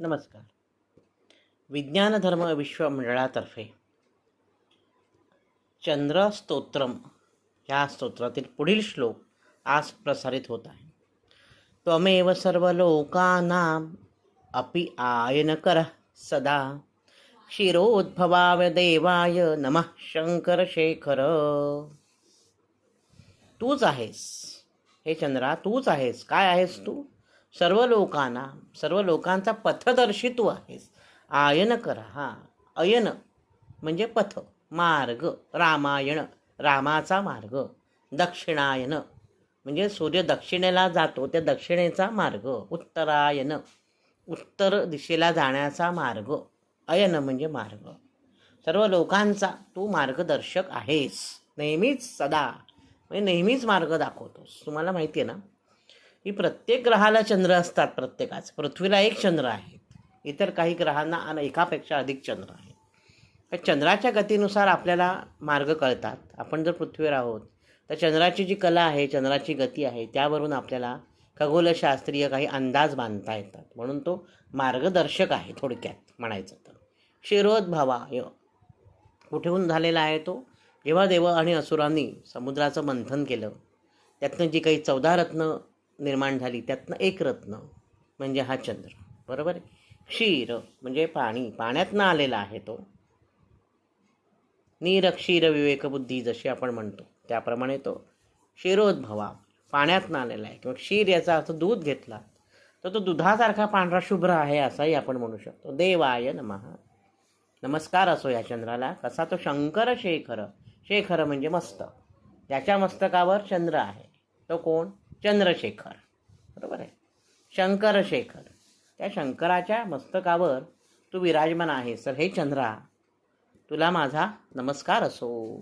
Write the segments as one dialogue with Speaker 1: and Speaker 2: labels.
Speaker 1: नमस्कार. विज्ञानधर्म विश्वमंडळातर्फे चंद्रस्तोत्रम ह्या स्तोत्रातील पुढील श्लोक आज प्रसारित होत आहे. त्वमेव सर्व लोकानां अपि आयनकर सदा. क्षीरोद्भवाय देवाय नमः शंकर शेखर तूच आहेस. हे चंद्रा तूच आहेस. काय आहेस तू? सर्व लोकांना सर्व लोकांचा पथदर्शी तू आहेस. आयन करा हां अयन म्हणजे पथ मार्ग रामायण रामाचा मार्ग दक्षिणायन. म्हणजे सूर्य दक्षिणेला जातो त्या दक्षिणेचा मार्ग उत्तरायन. उत्तर दिशेला जाण्याचा मार्ग अयन म्हणजे मार्ग. सर्व लोकांचा तू मार्गदर्शक आहेस. नेहमीच सदा म्हणजे नेहमीच मार्ग दाखवतोस. तुम्हाला माहिती आहे ना? की प्रत्येक ग्रहाला चंद्र असतात प्रत्येकाच. पृथ्वीला एक चंद्र आहे. इतर काही ग्रहांना आणि एकापेक्षा अधिक चंद्र आहे. चंद्राच्या गतीनुसार आपल्याला मार्ग कळतात. आपण जर पृथ्वीवर आहोत तर चंद्राची जी कला आहे चंद्राची गती आहे त्यावरून आपल्याला खगोलशास्त्रीय काही अंदाज बांधता येतात. म्हणून तो मार्गदर्शक आहे थोडक्यात म्हणायचं तर. क्षीरोद्भवाय कुठेहून झालेला आहे तो? जेव्हा देव आणि असुरांनी समुद्राचं मंथन केलं त्यातनं जी काही चौदा रत्न निर्माण झाली. त्यातनं एक रत्न म्हणजे हा चंद्र. बरोबर आहे? क्षीर म्हणजे पाणी. पाण्यातनं आलेला आहे तो. नीर क्षीर विवेकबुद्धी जशी आपण म्हणतो त्याप्रमाणे तो क्षीरोद्भवा. पाण्यातनं आलेला आहे. किंवा क्षीर याचा अर्थ दूध घेतला तर तो दुधासारखा पांढरा शुभ्र आहे असाही आपण म्हणू शकतो. देवाय नमः. नमस्कार असो या चंद्राला. कसा तो शंकर शेखर. शेखर म्हणजे मस्त. त्याच्या मस्तकावर चंद्र आहे. तो कोण? चंद्रशेखर. बरोबर आहे? शंकरशेखर. त्या शंकराच्या मस्तकावर तू विराजमान आहेस. तर हे चंद्रा तुला माझा नमस्कार असो.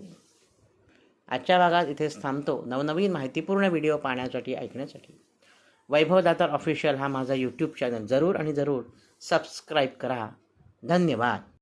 Speaker 1: आजच्या भागात इथेच थांबतो. नवनवीन माहितीपूर्ण व्हिडिओ पाहण्यासाठी ऐकण्यासाठी. वैभव दातार ऑफिशियल हा माझा यूट्यूब चॅनल जरूर आणि जरूर सबस्क्राईब करा. धन्यवाद.